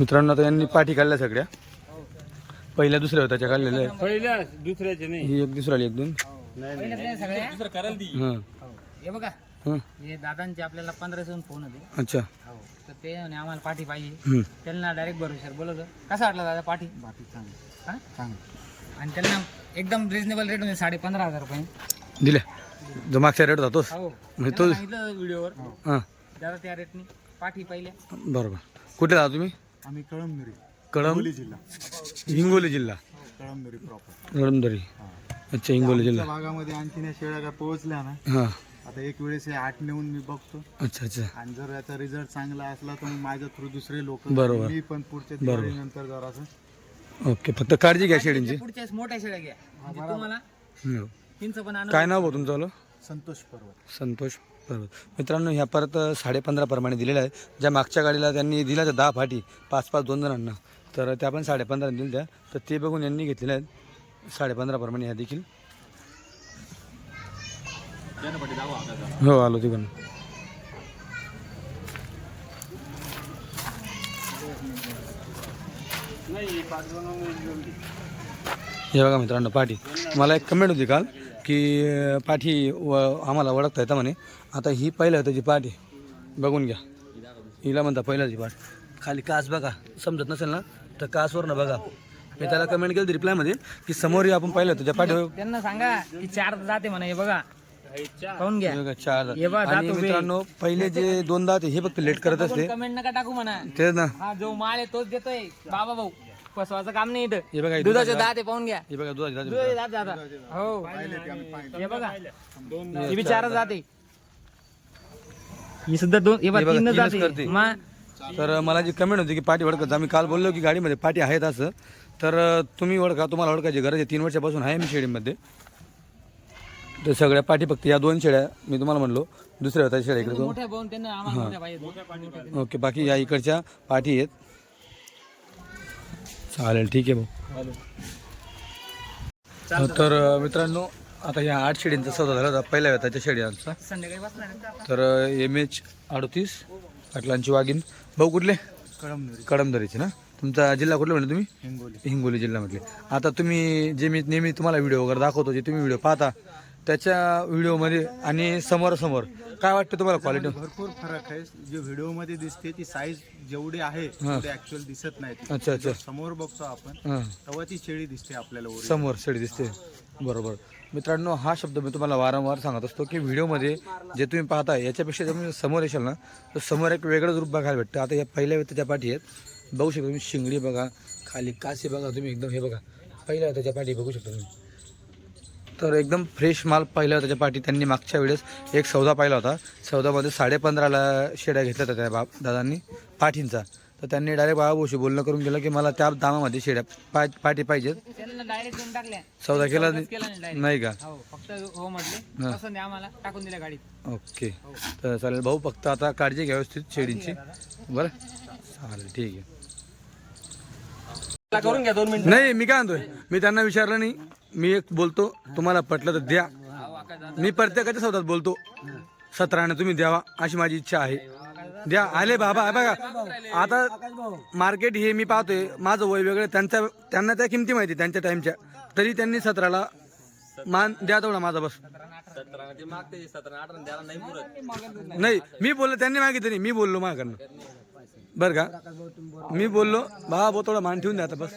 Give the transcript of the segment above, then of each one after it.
मित्रांनो आता यांनी पाठी काढल्या सगळ्या. पहिल्या दुसऱ्या होत्या त्या काढलेल्या आहे. पहिल्या दुसऱ्याचे नाही. ही एक दुसरा आली एक दोन. सगळ्या? हां. हे. बघा. हां. हे दादांचे आपल्याला पंधराशे फोन होते. अच्छा. हो. तर ते म्हणे आम्हाला पाठी पाहिजे. त्यांना डायरेक्ट भरोशावर बोलवलं कसा वाटला दादा पाठी? पाठी चांगली. चांगली. आणि त्यांना एकदम रिजनेबल रेट म्हणजे साडे पंधरा हजार रुपये. दिल्या जो मागच्या रेट जातोस हो. म्हणजे त्यांना तो सांगितलं व्हिडिओवर. हां. दादा त्या रेटनी पाठी पहिल्या. बरोबर. कुठे जाता तुम्ही? आम्ही कळमनुरी कळम? जिल्हा. हिंगोली जिल्हा. कळमनुरी प्रॉपर कळमदरी अच्छा हिंगोली जिल्हा. भागामध्ये आणखीन या शेळ्या काय पोहोचल्या ना हां. आता एक वेळेस हे आठ नेऊन मी बघतो. अच्छा अच्छा. आणि जर याचा रिझल्ट चांगला असला तर मग माझ्या थ्रू दुसरे लोक. बरोबर. मी पण पुढच्या दिवाळीनंतर जरासं. ओके फक्त काळजी घ्या शेळींची. पुढच्या वेळेस मोठ्या शेळ्या घ्या. म्हणजे तुम्हाला हम्म. तीनच पण आणून काय नाव हो तुमचं आलं? संतोष पर्वत. संतोष बरोबर मित्रांनो ह्या परत साडेपंधराप्रमाणे प्रमाणे दिलेल्या आहेत. ज्या मागच्या गाडीला त्यांनी दिल्या त्या दहा फाटी पाच पाच दोन जणांना. तर त्या पण साडेपंधरा दिल्या. त्या तर ते बघून यांनी घेतलेल्या आहेत. साडेपंधराप्रमाणे प्रमाणे ह्या देखील. हो आलो तिकडून. हे बघा मित्रांनो पाठी. मला एक कमेंट होती काल की पाठी व आम्हाला ओळखता येतं म्हणे. आता ही पहिल्या त्याची पाठी बघून घ्या. हिला म्हणता पहिल्याची पाठ खाली कास बघा. समजत नसेल ना? तर कासवरनं बघा. मी त्याला कमेंट केली रिप्लायमध्ये की समोर ही आपण पाहिलं त्याच्या पाठी त्यांना सांगा. की चार जाते म्हणा हे बघा. पाहून घ्या. हे बघा, चार. हे बघा, आणि उभे. मित्रांनो पहिले जे दोन दात आहे, हे फक्त लेट करत असते. कमेंट नका टाकू म्हणा. तेच ना. हा जो माळ आहे तोच देतोय. बाबा भाऊ फसवाचं काम नाही इथं. हे बघा हे दुधाचे दात आहे पाहून घ्या. हे बघा दुधाची दात आहे. दुधाचे दात दादा हो. हे बघा. हे बी चारच जाते ही सुद्धा दोन हे बघा बघा, तीनच तीनच जाते. करते. तर मला जी कमेंट होती की पाठी ओळखत आम्ही काल बोललो की गाडीमध्ये पाठी आहेत असं. तर तुम्ही ओळखा तुम्हाला ओळखायची गरज आहे. तीन वर्षापासून आहे मी शेळीमध्ये. तर सगळ्या पाठी फक्त या दोन शेळ्या मी तुम्हाला म्हणलो. दुसऱ्या होत्या शेळ्या इकडे दोन ओके बाकी या इकडच्या पाठी आहेत. चालेल ठीक आहे भाऊ. तर अं, मित्रांनो आता या आठ शेळींचा सौदा झाला होता पहिल्या वेताच्या का आपण? तर एम एच अडतीस पाटलांची वाघीण. भाऊ कुठले? कळमनुरी. कडमदरीचे ना? तुमचा जिल्हा कुठला म्हणले तुम्ही? हिंगोली. हिंगोली जिल्हा म्हटले आता तुम्ही जे मी नेहमी तुम्हाला व्हिडिओ वगैरे दाखवतो जे तुम्ही व्हिडिओ पाहता त्याच्या व्हिडिओमध्ये आणि समोरासमोर काय वाटतं तुम्हाला क्वालिटी भरपूर फरक आहे. जे व्हिडिओमध्ये दिसते ती साईज जेवढी आहे ऍक्च्युअल दिसत नाही. अच्छा अच्छा. समोर बघतो आपण तेव्हा ती शेळी दिसते आपल्याला. समोर शेळी दिसते. बरोबर. मित्रांनो हा शब्द मी तुम्हाला वारंवार सांगत असतो की व्हिडिओमध्ये जे तुम्ही पाहता याच्यापेक्षा जर तुम्ही समोर येशाल ना तर समोर एक वेगळंच रूप बघायला भेटतं. आता या पहिल्या त्याच्या पाठी आहेत. बघू शकता तुम्ही शिंगडी बघा खाली कासे बघा तुम्ही एकदम हे बघा. पहिल्या त्याच्या पाठी बघू शकता तुम्ही. तर एकदम फ्रेश माल पहिला त्याच्या पाठी. त्यांनी मागच्या वेळेस एक सौदा पाहिला होता. सौदामध्ये साडेपंधराला शेड्या घेतल्या होत्या त्या बाप दादांनी पाठींचा. तर त्यांनी डायरेक्ट बाबाभाऊशी बोलणं करून गेलं की मला त्या दामामध्ये शेड्या पा पाठी पाहिजेत. त्यांना डायरेक्ट देऊन टाकल्या. सौदा केला नाही. नाही का? हो फक्त हो म्हटले. पसंत आहे आम्हाला टाकून दिल्या गाडीत. ओके. तर चालेल भाऊ फक्त आता काळजी घ्या व्यवस्थित शेळींची बरं? चालेल ठीक आहे. करून घ्या दोन मिनिट. नाही मी काय म्हणतोय? मी त्यांना विचारलं नाही. मी एक बोलतो तुम्हाला पटलं तर द्या. मी प्रत्येकाच्या सौदात बोलतो. सतराने तुम्ही द्यावा अशी माझी इच्छा आहे. द्या. आले बाबा बघा. आता मार्केट हे मी पाहतोय. माझं वय वेगळं त्यांच्या त्यांना त्या किमती माहिती त्यांच्या टाइमच्या तरी त्यांनी सतराला मान द्या तेवढा माझा बस. नाही मी बोललो त्यांनी मागितलं नाही. मी बोललो माझ्याकडनं बरं का? मी बोललो बा बो थोडा मान ठेवून द्या आता बस.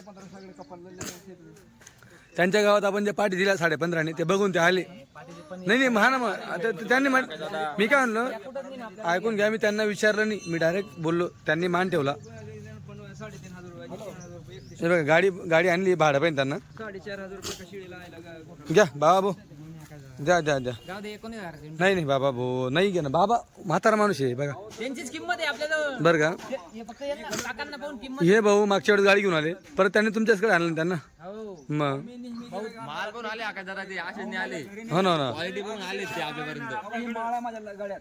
त्यांच्या गावात आपण जे पाठी दिल्या साडे पंधराने ते बघून ते आले. नाही नाही म्हणा मग. आता ते- त्यांनी म्हण मी काय म्हणलं ऐकून घ्या मी त्यांना विचारलं नाही. मी डायरेक्ट बोललो त्यांनी मान ठेवला. हे बघा गाडी गाडी आणली भाडं पाहिजे त्यांना. घ्या बाबा भाऊ. द्या द्या द्या जाऊ दे एकोणीस हजार नाही नाही बाबा भाऊ नाही घे ना बाबा म्हातारा माणूस आहे बघा. त्यांचीच किंमत आहे आपल्याला. बरं का? हे फक्त यांना काकांना पाहून किंमत हे भाऊ मागच्या वेळेस गाडी घेऊन आले. परत त्यांनी तुमच्याचकडे आणलं त्यांना. हो. मग. माल पण आले आकाश दादा ते आशेने आले. हो ना हो ना. क्वालिटी पण आले ते आपल्यापर्यंत माळा माझ्या गाड्यात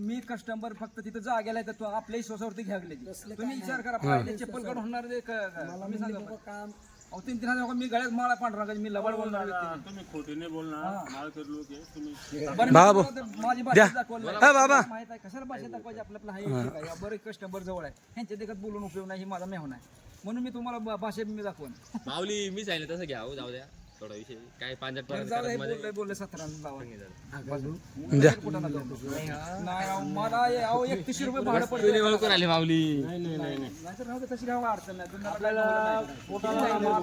मी कस्टमर फक्त तिथं जा गेलाय तर तो आपल्याही स्वसावरती घ्या गेले तुम्ही विचार करा पाहिजे चप्पल काढून होणार ते क- क- तुम्ही सांगा बरं. अहो तीन तीन हजार मी गळ्यात माळा पांढरा मी लबाड बोलणार व्यक्ती. तुम्ही खोटे नाही बोलणार माळकर लोक. आहे तुम्ही बरं, बाबा. मी तुम्हाला ते माझी द्या. भाषा दाखवली. हा, बाबा. माहीत आहे कशाला भाषा दाखवायची? आपलं आपलं हाय एक आहे. बरेच कस्टमर जवळ आहे. ह्यांच्या देखत बोलून उपयोग नाही हे माझा मेहून आहे. म्हणून मी तुम्हाला भाषेत मी दाखवून. माऊली मी सांगितलं तसं घ्या हो, जाऊ द्या. थोडा विषय. काय बोलले बोलले सतरा. नाही अहो, मला अहो एकतीसशे रुपये भाडं पडतं ओळखून आले माऊली. नाही तशी राहू अडचण आपल्याला मा-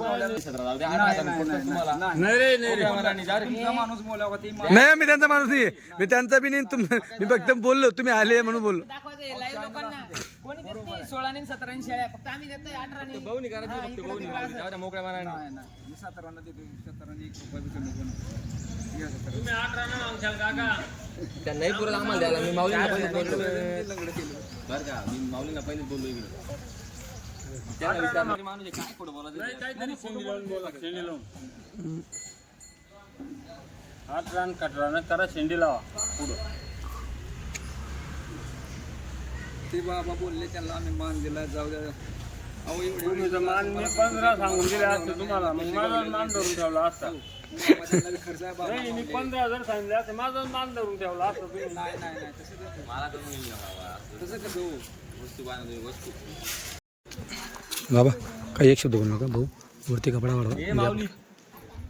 नाही. मी त्यांचा माणूस नाही. मी त्यांचा बी नाही मी फक्त बोललो तुम्ही आले म्हणून बोललो. देत नाही सोळा आणि सतरा शेळ्या फक्त आम्ही देतोय अठरा आणि भाऊनी करायची फक्त भाऊनी जाऊ द्या मोकळ्या मनाने. नाही नाही. मी सतराला देतो सतराने एक रुपया बी कमी करू नका. घ्या सतरा. तुम्ही अठरा ना मागशाल काका. त्यांना नाही पुरत आम्हाला द्यायला. मी पहिलेच बोललो. बरं का मी माऊलीला पहिलेच बोललो इकडे. विचारलं, माणूस आहे, काय खोटं बोलायचं? नाही काहीतरी शेंडी लावून बोला. शेंडी लावून आठ रान कटरानं करा शेंडी लावा. पुढं. ते बाबा बोलले त्यांना आम्ही मान दिला जाऊ द्या. अहो एवढे मान मी पंधरा सांगून दिले असते तुम्हाला मग माझा मान धरून ठेवला असता. खर्च आहे बाबा. नाही मी पंधरा हजार सांगितले असते माझा मान धरून ठेवला असता तुम्ही. नाही नाही नाही तसं कसं- मला तर मिळेल ना बाबा तसं कसं हो? वस्तू बांधतो वस्तू. बाबा काही एक शब्द बोलू नका भाऊ. वरती कपडा वाढवा. माऊली.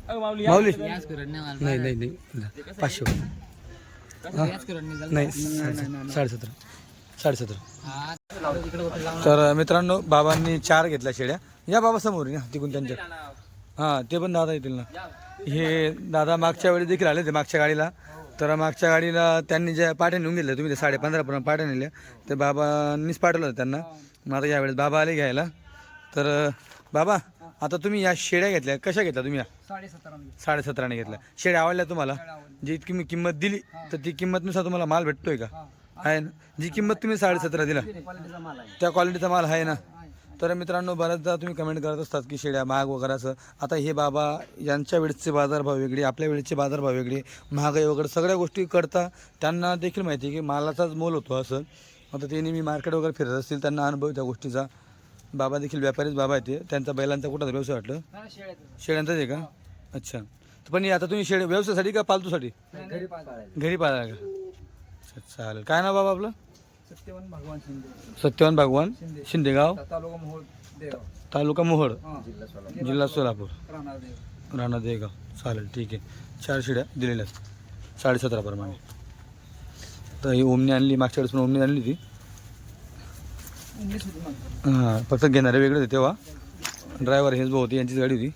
माऊली नाही. नाही नाही नाही. पाचशे झालं. नाही साडेसतरा साडेसतरा. तर मित्रांनो बाबांनी चार घेतल्या शेळ्या या बाबा समोर या तिकून त्यांच्या. हां ते पण दादा येतील ना. हे दादा मागच्या वेळी देखील आले ते मागच्या गाडीला. तर मागच्या गाडीला त्यांनी ज्या पाट्या नेऊन घेतल्या तुम्ही ते साडेपंधरा पर्यंत पाट्या नेल्या. ते बाबांनीच पाठवलं होतं त्यांना. मग आता यावेळेस बाबा आले घ्यायला. तर बाबा आता तुम्ही या शेड्या घेतल्या. कशा घेतल्या तुम्ही या? साडेसतराने घेतल्या. शेड्या आवडल्या तुम्हाला? जी इतकी मी किंमत दिली तर ती किंमतनुसार तुम्हाला माल भेटतोय का? आहे ना? जी किंमत तुम्ही साडेसतरा दिला. त्या क्वालिटीचा माल आहे ना? तर मित्रांनो बऱ्याचदा तुम्ही कमेंट करत असतात की शेळ्या महाग वगैरे असं. आता हे बाबा यांच्या वेळेसचे बाजारभाव वेगळे आपल्या वेळेचे बाजारभाव वेगळे. महागाई वगैरे सगळ्या गोष्टी करता त्यांना देखील माहिती आहे की मालाचाच मोल होतो असं. आता ते नेहमी मार्केट वगैरे फिरत असतील त्यांना अनुभव त्या गोष्टीचा. बाबा देखील व्यापारीच बाबा आहे ते. त्यांचा बैलांचा कुठं व्यवसाय वाटलं. शेळ्यांचाच आहे का? अच्छा. तर पण हे आता तुम्ही शेळ्या व्यवसायासाठी का पालतूसाठी? घरी पाहिला का? अच्छा चालेल. काय नाव बाबा आपलं? सत्यवान भगवान शिंदे. सत्यवान भगवान शिंदेगाव. तालुका मोहोळ देगाव. तालुका मोहोळ. हा. जिल्हा सोलापूर. राहणार देव. राणा देगाव. चालेल ठीक आहे. चार शिड्या दिलेल्या आहेत. साडेसतरा प्रमाणे. तर ही ओमनी आणली मागच्या वेळेस पण ओमनी आणली होती. हां फक्त घेणारे वेगळे होते तेव्हा. ड्रायव्हर हेच भाऊ होती यांचीच गाडी होती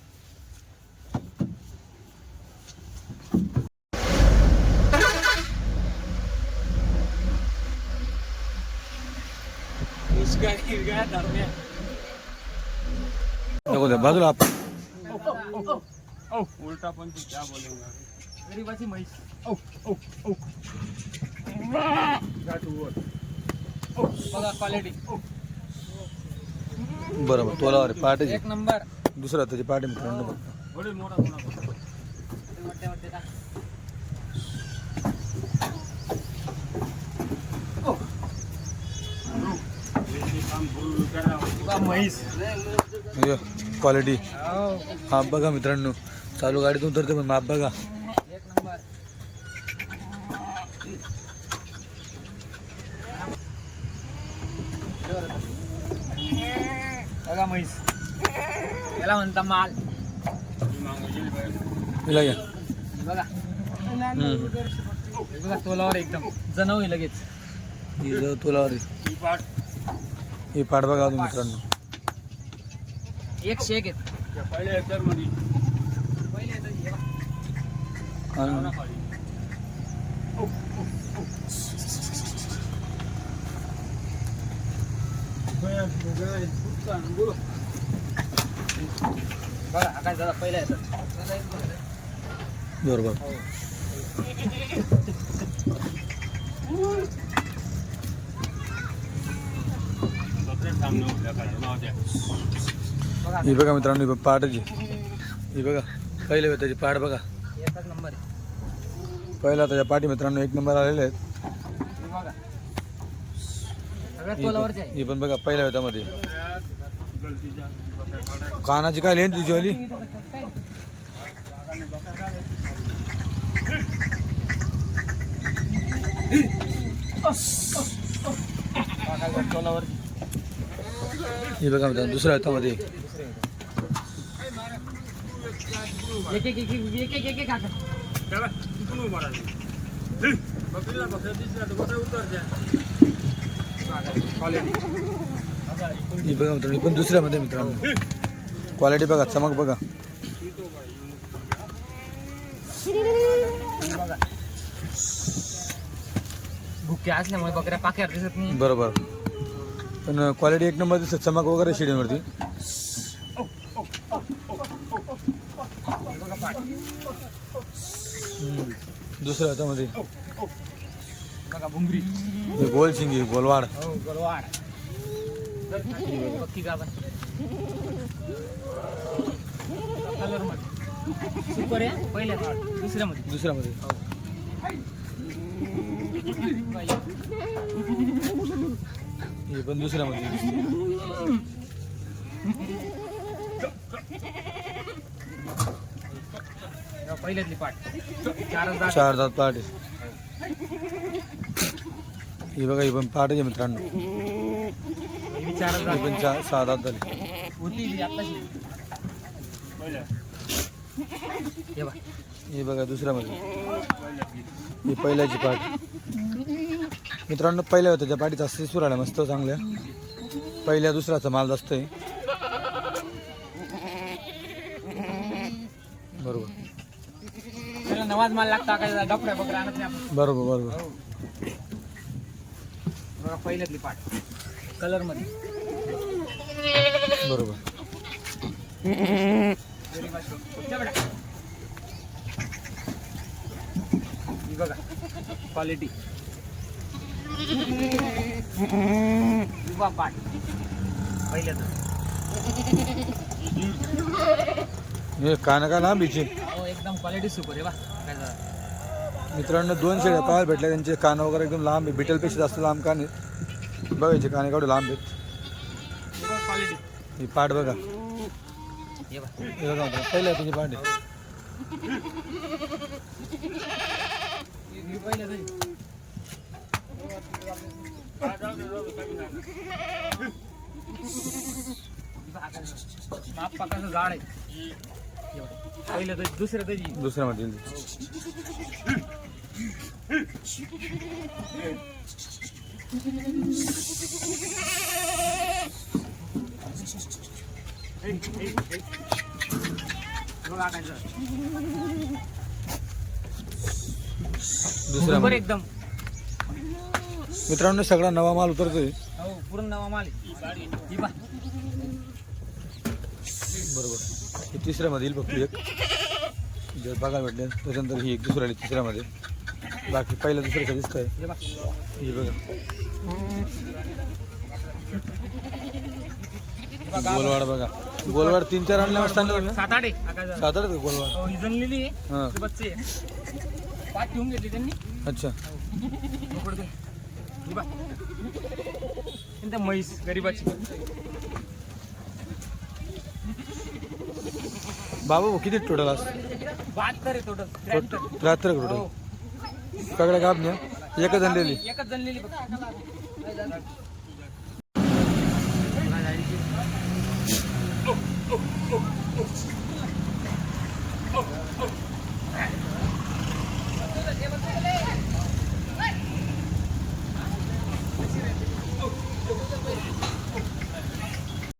नको द्या बाजूला आप- उलटा पण ती क्या बोलेगा गरीबाची म्हैस बघा क्वालिटी बरोबर तोलावर आहे, पहाटेची. एक नंबर. दुसरा त्याची पहाटे मित्रांनो बघ. मोठा का क्वालिटी हा बघा मित्रांनो. चालू गाडीत उतरते पण माप बघा. एक नंबर बघा म्हैस. याला म्हणता माल. हिला घ्या. बघा. हे तोलावर एकदम. जनव आहे लगेच. ही जो तोलावर आहे. ही पाठ ही बघा मित्रांनो एक शेक आहेत त्या पहिल्या एकरमध्ये आणि बघा हा काय दादा पहिला येतात बरोबर. थांबणं ही बघा मित्रांनो ही बघ पाठाची ही बघा पहिल्या वेळ त्याची पाठ बघा. एकच नंबर पहिला त्याच्या पाठी मित्रांनो एक नंबर आलेले आहेत. हे पण- बघा पहिल्या वेतामध्ये कानाची काय लेन तुझी वाली हे बघा मित्रांनो दुसऱ्या हातामध्ये. एक एक एक एक एक बघा मित्रांनो पण दुसऱ्यामध्ये मित्रांनो क्वालिटी बघा चमक बघा. भुक्या असल्यामुळे बकऱ्या पाक्यावर दिसत नाही. बरोबर. पण क्वालिटी एक नंबर दिसत चमक वगैरे शेडीवरती. दुसऱ्या हातामध्ये बघा बुंगरी हे गोल शिंगी गोलवाड. हो गरवाड बघ की गाभण कलरमध्ये सुपर आहे पहिल्या दुसऱ्या मध्ये दुसऱ्यामध्ये. हे पण दुसऱ्यामध्ये. दिसते. पहिल्यातली पाठ. चार दात पाठ. हे बघा हे पण पाठ आहे मित्रांनो. ही पण चार सहा दात झाले. ही बघ. बघा दुसऱ्यामध्ये ही पहिल्याची पाठ. मित्रांनो पहिल्या होत्या त्या पाठीत असते सुराळ्या मस्त चांगल्या. पहिल्या दुसऱ्याचा माल जास्त आहे बरोबर त्याला नवाज माल लागता काय डॉक्टर बकऱ्या आणत नाही आपण. बरोबर बरोबर. बघा पहिल्यातली पाठ. कलरमध्ये बरोबर हे बघा. क्वालिटी पाठ. पहिल्याच हे काना का हिचे हो एकदम क्वालिटी सुपर आहे बा. मित्रांनो दोन शेळ्या पाहायला भेटल्या. त्यांचे कान वगैरे एकदम लांब आहे बिटलपेक्षा जास्त लांब कान आहेत. बघायचे काने केवढे लांब आहेत. ही पाठ बघा. हे बघा हे बघा पहिल्या तुझी पाठ. आहे. पहिलं तर दुसरं त्याची दुसऱ्या मध्ये दुसऱ्या बरं एकदम. मित्रांनो सगळा नवा माल उतरतोय. हो पूर्ण नवा माल आहे. बरोबर. हे तिसऱ्यामध्ये येईल फक्त एक. जर बघायला भेटले त्याच्यानंतर ही एक दुसऱ्या आली तिसऱ्यामध्ये. बाकी पहिल्या दुसऱ्याचं दिसत आहे. हे बघा. गोलवाड बघा. गोलवाड तीन चार आणल्या सात आठ. सात आठ गोलवाड. पाच घेतली त्यांनी. अच्छा. म्हैस गरीबाची. बाबा भाऊ किती टोटल बहात्तर आहे टोटल त्र्याहत्तर. टोटल सगळ्या कापण्या एकच आणलेली एकच फक्त.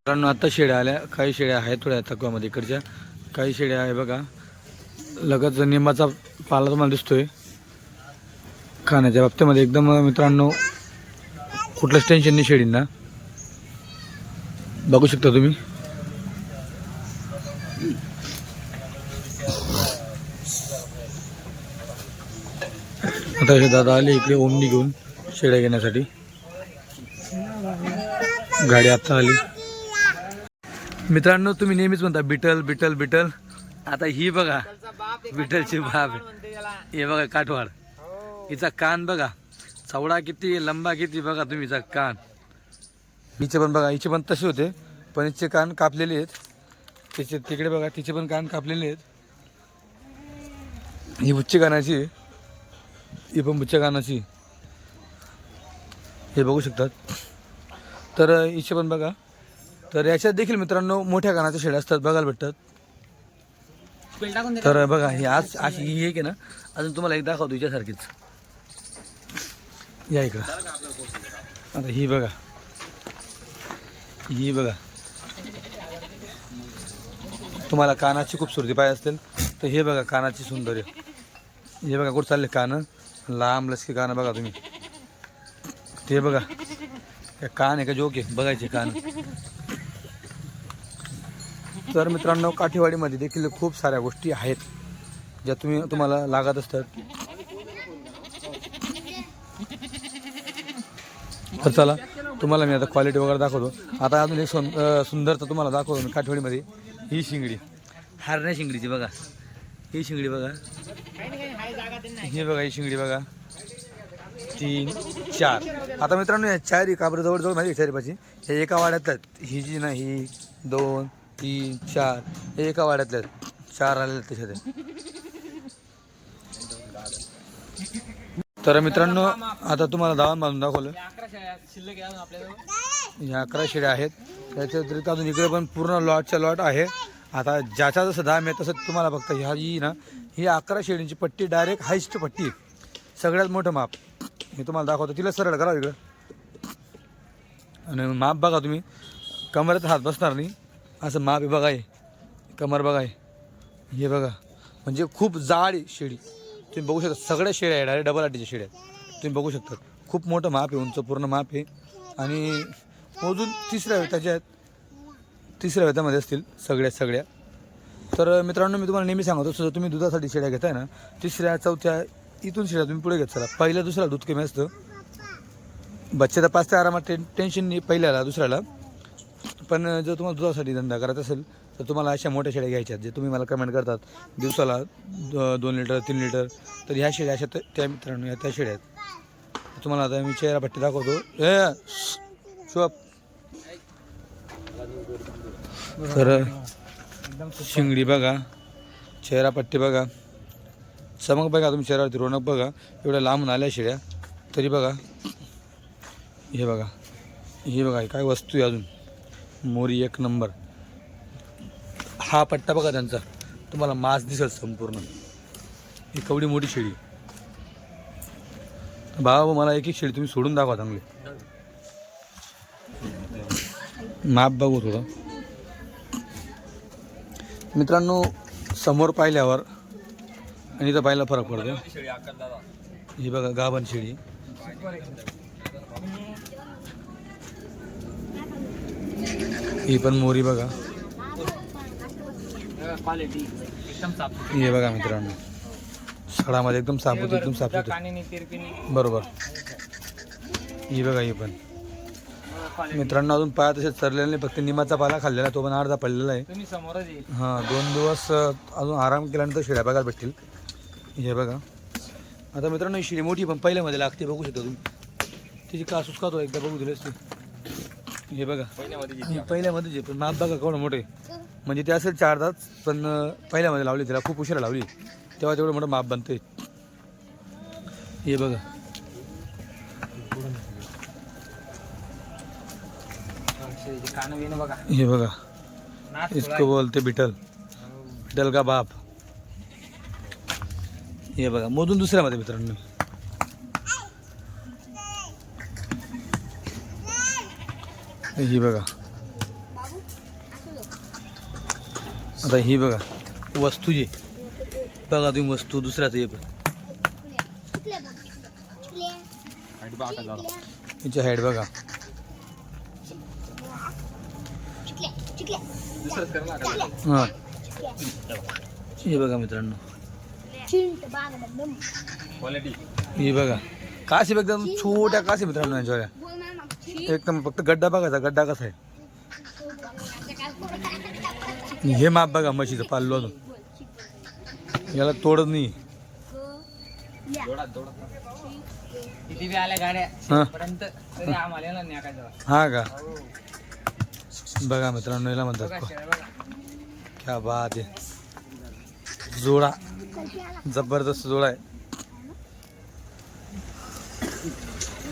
मित्रांनो आता शेळ्या आल्या. काही शेळ्या आहेत थोड्या थकवामध्ये इकडच्या. काही शेळ्या आहे बघा. लगत निंबाचा पाला तुम्हाला दिसतोय. खाण्याच्या बाबतीमध्ये एकदम मित्रांनो कुठलंच टेन्शन नाही शेळींना. बघू शकता तुम्ही. आता दादा आले इकडे ओमनी घेऊन शेळ्या घेण्यासाठी. गाडी आता आली. मित्रांनो तुम्ही नेहमीच म्हणता बिटल बिटल बिटल. आता ही बघा बिटलची बाब हे बघा काठवाड. हिचा कान बघा चवडा किती लंबा किती बघा तुम्ही हिचा कान. हिचे पण बघा हिचे पण तसे होते पण हिचे कान कापलेले आहेत. तिचे तिकडे बघा तिचे पण कान कापलेले आहेत. ही बुच्ची कानाची. ही पण बुच्च्या कानाची हे बघू शकतात. तर हिचे पण बघा तर याच्यात देखील मित्रांनो मोठ्या कानाच्या शेळ्या असतात बघायला भेटतात. तर बघा ही आज अशी ही एक आहे ना अजून तुम्हाला एक दाखवतो हिच्यासारखीच. या इकडं. आता ही बघा. ही बघा. तुम्हाला कानाची खूप सुरती पाहिजे असतील तर हे बघा कानाची सौंदर्य. हे बघा कुठं चालले कानं? लांब लसकी कानं बघा तुम्ही. ते बघा. कान आहे का जोक आहे? बघायचे कान. तर मित्रांनो काठेवाडीमध्ये देखील खूप साऱ्या गोष्टी आहेत ज्या तुम्ही तुम्हाला लागत असतात. तर चला तुम्हाला मी आता क्वालिटी वगैरे दाखवतो. आता अजून एक सुं अं, सुंदरता तुम्हाला दाखवतो मी काठेवाडीमध्ये. ही शिंगडी. हारण्या शिंगडीची बघा. ही शिंगडी बघा. ही बघा ही शिंगडी बघा. तीन चार. आता मित्रांनो या चारी काबर जवळ जवळ माहिती चारी हे एका वाड्यात आहेत ही जी ना ही दोन तीन चार. हे एका वाड्यातल्या आहेत. चार आलेले आहेत त्याच्यात तर मित्रांनो आता तुम्हाला दावण बांधून दाखवलं. अकरा शेळ्या अकरा शेड्या आहेत. त्याच्या व्यतिरिक्त अजून इकडे पण पूर्ण लॉटच्या लॉट आहे. आता ज्याचा जसं दाम आहे तसं तुम्हाला फक्त ह्या ही ना ही अकरा शेडींची पट्टी डायरेक्ट हायस्ट पट्टी सगळ्यात मोठं माप. मी तुम्हाला दाखवतो. तिला सरळ करा इकडं. आणि माप बघा तुम्ही. कमरेत हात बसणार नाही. असं माप आहे बघा हे. कमर बघा हे. हे बघा. म्हणजे खूप जाड आहे शेळी. तुम्ही बघू शकता सगळ्या शेळ्या आहे डायरेक्ट डबल आटीच्या शेळ्या आहेत. तुम्ही बघू शकता. खूप मोठं माप आहे उंच पूर्ण माप आहे. आणि अजून तिसऱ्या वेताच्या आहेत तिसऱ्या वेतामध्ये असतील सगळ्या सगळ्या. तर मित्रांनो मी तुम्हाला नेहमी सांगतो जर तुम्ही दुधासाठी शेळ्या घेताय ना तिसऱ्या चौथ्या इथून शेळ्या तुम्ही पुढे घेत चला. पहिल्या दुसऱ्याला दूध कमी असतं. बच्चे तर पाच ते आरामात टेन टेन्शन नाही पहिल्याला दुसऱ्याला. पण जर तुम्हाला दुधासाठी धंदा करायचा असेल तर तुम्हाला अशा मोठ्या शेळ्या घ्यायच्या आहेत जे तुम्ही मला कमेंट करतात. दिवसाला द- दोन लिटर तीन लिटर तर ह्या शेळ्या अशा त्या- त्या मित्रांनो या त्या शेळ्या आहेत. तुम्हाला आता मी चेहरा पट्टी दाखवतो. हे शोप तर शिंगडी बघा चेहरा पट्टी बघा. चमक बघा तुम्ही चेहऱ्यावरती रोनक बघा. एवढ्या लांबून आल्या शेळ्या. तरी बघा. हे बघा. हे बघा काय वस्तू आहे अजून. मोरी एक नंबर. हा पट्टा बघा त्यांचा. तुम्हाला मास दिसेल संपूर्ण. ही कवडी मोठी शेळी. भावा मला एक एक शेळी तुम्ही सोडून दाखवा चांगली. माप बघू थोडं. मित्रांनो समोर पाहिल्यावर आणि इथं पाहिला फरक पडतो ही बघा गाभण शेळी. ही पण मोरी बघा. हे बघा मित्रांनो. सडामध्ये एकदम सापूत एकदम सापूत बरोबर. ही बघा ही पण. मित्रांनो अजून पाया तसे चरलेले नाही फक्त निमाचा पाला खाल्लेला तो पण अर्धा पडलेला आहे. हां दोन दिवस अजून आराम केल्यानंतर शिड्या बघायला भेटतील. हे बघा. आता मित्रांनो ही शिडी मोठी पण पहिल्यामध्ये लागते बघू शकता तुम्ही. तिची कासूस का तो एकदा बघू दिली असते हे बघा. पहिल्यामध्ये जे पण माप बघा केवढं मोठे म्हणजे ते असेल चार तास पण पहिल्यामध्ये लावली त्याला खूप उशिरा लावली. तेव्हा तेवढं मोठं माप बनते हे बघा. हे बघा. नाच इसको बोलते बिटल. बिटल का बाप. हे बघा मोजून दुसऱ्यामध्ये मित्रांनो. ही बघा. आता ही बघा वस्तू जी. बघा तुम्ही वस्तू दुसऱ्याचं हे हिची हाईट बघा. हां. हे बघा मित्रांनो. ही बघा. काशी एकदम छोट्या काशी मित्रांनो यांच्या एकदम फक्त गड्डा बघायचा गड्डा कसा आहे. हे माप बघा म्हशीचं पाल्लो अजून. याला तोडत नाही. किती बी आल्या गाड्या हां. पर्यंत तरी आम्हाला येणार नाही काय हा का? बघा मित्रांनो याला बघा म्हणतात शेळ्या बघा. क्या बात आहे. जोडा. जबरदस्त जोडा आहे.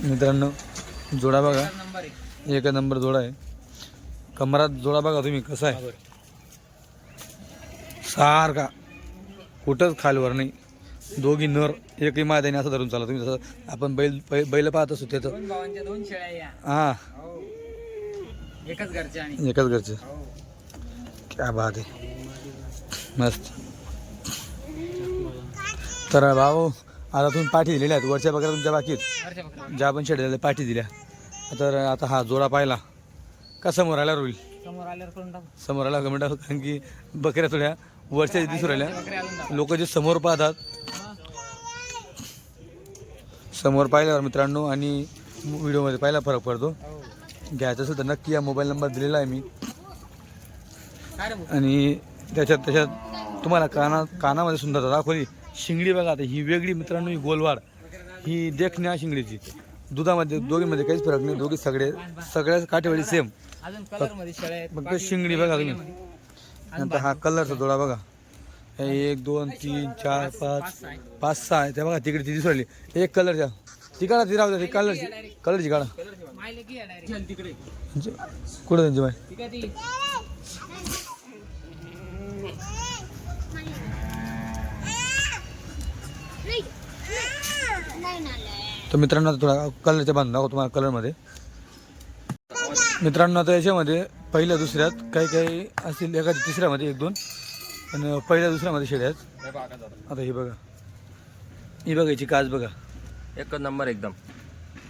मित्रांनो जोडा बघा. एक नंबर जोडा आहे. कमरात जोडा बघा तुम्ही कसा आहे? सारखा. कुठंच खालवर नाही. दोघी नर एकही मायदानी असं धरून चाला तुम्ही जसं आपण बैल बै- बैल पाहत असतो त्याचं. दोन भावांच्या दोन शेळ्या या. हा. हो. एकच आणि. एकाच घरचं. हो. क्या बात आहे. मस्त. तर भाऊ आता तुम्ही पाठी दिलेल्या आहेत. वरच्या बघा तुमच्या बाकी आहेत. बकऱ्या. ज्या पण शेड्याला पाठी दिल्या. तर आता हा जोडा पाहिला. का समोर आल्यावर होईल? समोर आल्यावर करून टाकू. समोर आला कमेंट कारण की बकऱ्या थोड्या वरच्या दिसू राहिल्या. लोक जे समोर पाहतात. समोर पाहिल्यावर मित्रांनो आणि व्हिडिओमध्ये पाहिला फरक पडतो. घ्यायचं असेल तर नक्की या मोबाईल नंबर दिलेला आहे मी? आणि त्याच्यात त्याच्यात तुम्हाला काना कानामध्ये सुंदरता दाखवली. शिंगडी बघा आता ही वेगळी मित्रांनो ही गोलवाड. ही देखण्या शिंगडीची. दुधामध्ये दोघीमध्ये काहीच फरक नाही. दोघी सगळे सगळ्या काठेवाडी सेम अजून कलरमध्ये शेळ्या आहेत. फक्त शिंगडी बघा मध्ये. नंतर हा कलरचा जोडा बघा. हे एक दोन तीन चार पाच पाच सहा आहे त्या बघा तिकडे ती दिसली एक कलरच्या ती काढा ती राहू द्या ती कलरची कलरची काढा. मायले की आहे direct. तिकडे. म्हणजे कुठं त्यांची बाय ठीक आहे ती तर मित्रांनो थोडा कलरच्या बांधून दाखव तुम्हाला कलरमध्ये मित्रांनो आता याच्यामध्ये पहिल्या दुसऱ्यात काही काही असतील एखाद्या तिसऱ्यामध्ये एक दोन. पण पहिल्या दुसऱ्यामध्ये शेड्या आहेत. आता ही बघा. ही बघा याची काच बघा. एकच नंबर एकदम.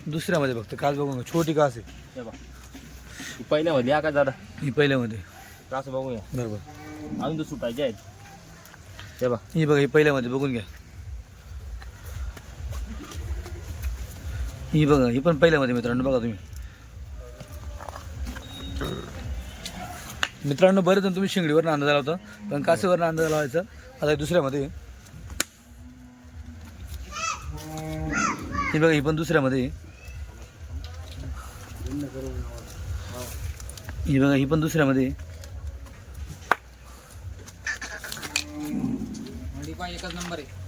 दुसऱ्यामध्ये फक्त काच बघून. छोटी काच आहे. हे बघ. पहिल्या मध्ये का दादा? ही पहिल्यामध्ये. कसं बघूया बरोबर. अजून तर सुटायचे आहेत. हे बघ. ही बघा ही पहिल्यामध्ये बघून घ्या. ही बघा ही पण पहिल्यामध्ये मित्रांनो बघा तुम्ही मित्रांनो बरेच तुम्ही शिंगडीवर अंदाज आला होता पण कासेवर अंदाज लावायचा आता दुसऱ्यामध्ये. ही बघा ही पण दुसऱ्यामध्ये. ही बघा ही पण दुसऱ्यामध्ये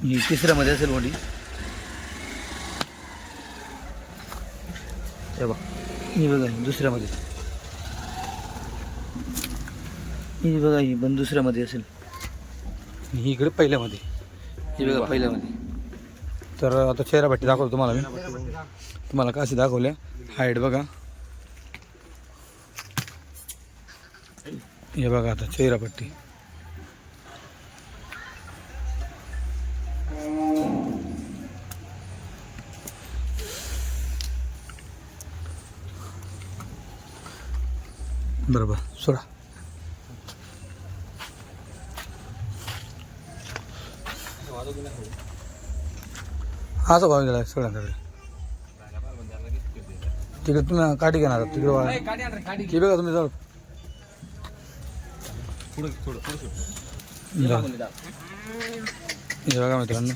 ही तिसऱ्यामध्ये असेल मोठी हे बघ. ही बघा ही दुसऱ्यामध्ये. ही बघा ही पण दुसऱ्यामध्ये असेल. ही इकडे पहिल्यामध्ये. ही बघा पहिल्यामध्ये. तर आता चेहरा पट्टी दाखवतो तुम्हाला मी. तुम्हाला कशी दाखवल्या? हाईट बघा. हे बघा आता चेहरा पट्टी. बरोबर. सोडा. हा भाव गेला सगळ्यांकडे तिकडे. तुम्ही काठी घेणार तिकडे वळा. हे बघा तुम्ही जाऊ? बघा मित्रांनो?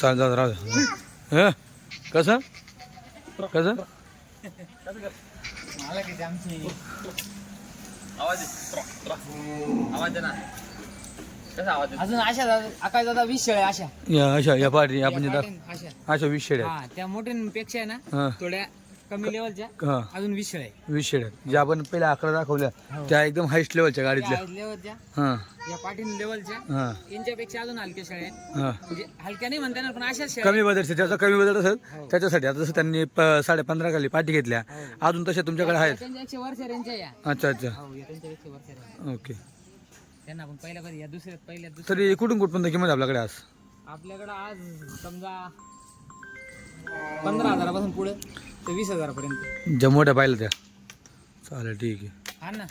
चाल जाऊ राहू. हं? कसं? कसं? अजून आशा दादा आकाश दादा वीस शेळ्या अशा या अशा या पाठी आपण अशा वीस हा त्या मोठ्यांपेक्षा आहे ना हां. थोड्या कमी लेवलच्या हां. अजून शेळ्या आहे. शेड्या ज्या आपण पहिल्या अकरा दाखवल्या त्या एकदम हायस्ट लेवलच्या गाडीतल्या. लेवलच्या हां. या पाटील लेवलच्या हां. यांच्यापेक्षा अजून हलक्या शेळ्या आहेत. हां. म्हणजे हलक्या नाही म्हणता येणार पण अशाच शेळ्या कमी बजेट त्याचा कमी बजेट असेल त्याच्यासाठी. आता जसं त्यांनी प- साडे पंधरा खाली पाठी घेतल्या अजून तशा तुमच्याकडे आहेत. या. अच्छा अच्छा. हो या ओके. त्यांना आपण पहिल्या कधी या पहिल्या दुसऱ्या तरी कुठून कुठपर्यंत किंमत आहे आपल्याकडे आज? आपल्याकडं आज समजा पंधरा हजारापासून पुढे. ते वीस हजारापर्यंत. ज्या मोठ्या पाहिलं त्या. चालेल ठीक आहे. हा ना.